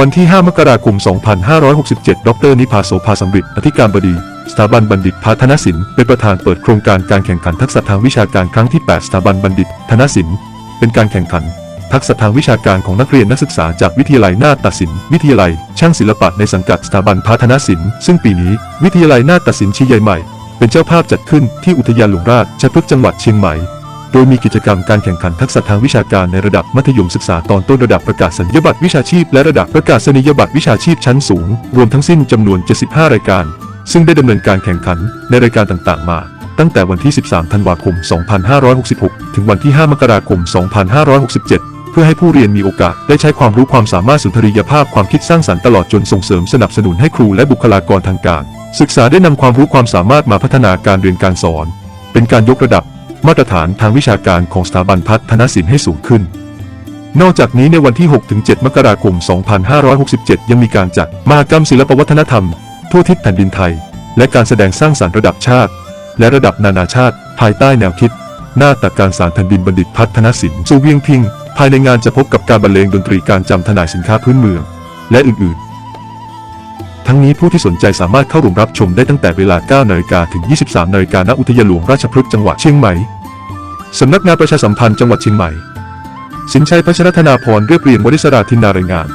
วันที่ 5 มกราคม 2567 ดร นิพาโสภาสำริดอธิการบดี สถาบันบัณฑิตพัฒนศิลป์เป็นประธานเปิดโครงการการแข่งขันทักษะทางวิชาการครั้งที่ 8 สถาบันบัณฑิตธนศิลป์เป็นการแข่งขัน ทักษะทางวิชาการของนักเรียนนักศึกษาจากวิทยาลัยนาฏศิลป์วิทยาลัย ช่างศิลปะในสังกัดสถาบันพัฒนศิลป์ซึ่งปีนี้ วิทยาลัยนาฏศิลป์ชีใหญ่ใหม่ เป็นเจ้าภาพจัดขึ้นที่อุทยานหลวงราชพฤกษ์จังหวัดเชียงใหม่ โดยมีกิจกรรมการแข่งขันทักษะทางวิชาการในระดับมัธยมศึกษาตอนต้นระดับประกาศนียบัตรวิชาชีพและระดับประกาศนียบัตรวิชาชีพชั้นสูง รวมทั้งสิ้นจำนวน 75 รายการ ซึ่งได้ดำเนินการแข่งขันในรายการต่างๆ มา ตั้งแต่วันที่ 13 ธันวาคม 2566 ถึงวันที่ 5 มกราคม 2567เพื่อให้ผู้เรียนมีโอกาสได้ใช้ความรู้ความสามารถสุนทรียภาพความคิดสร้างสรรค์ตลอดจนส่งเสริมสนับสนุนให้ครูและบุคลากรทางการ ศึกษาได้นำความรู้ความสามารถมาพัฒนาการเรียนการสอน เป็นการยกระดับ มาตรฐานทางวิชาการของสถาบันพัฒนศิลป์ให้สูงขึ้น นอกจากนี้ในวันที่ 6-7 มกราคม 2567 ยังมีการจัดมหกรรมศิลปวัฒนธรรม ทั่วทิศแผ่นดินไทย และการแสดงสร้างสรรค์ระดับชาติ และระดับนานาชาติ ภายใต้แนวคิด หน้าตักการสารแผ่นดินบัณฑิตพัฒนศิลป์สู่เวียงพิงภายในงานจะพบกับการบรรเลงดนตรีการจำทนายสินค้าพื้นเมือง และอื่นๆ ทั้งนี้ผู้ที่สนใจสามารถเข้าร่วมรับชมได้ตั้งแต่เวลา 9นาฬิกาถึง 23นาฬิกาณอุทยานหลวงราชพฤกษ์จังหวัดเชียงใหม่ สำนักงานประชาสัมพันธ์จังหวัดเชียงใหม่ สินชัยพัชรธนาพรเรียบเรียงวริศราธินนารายงาน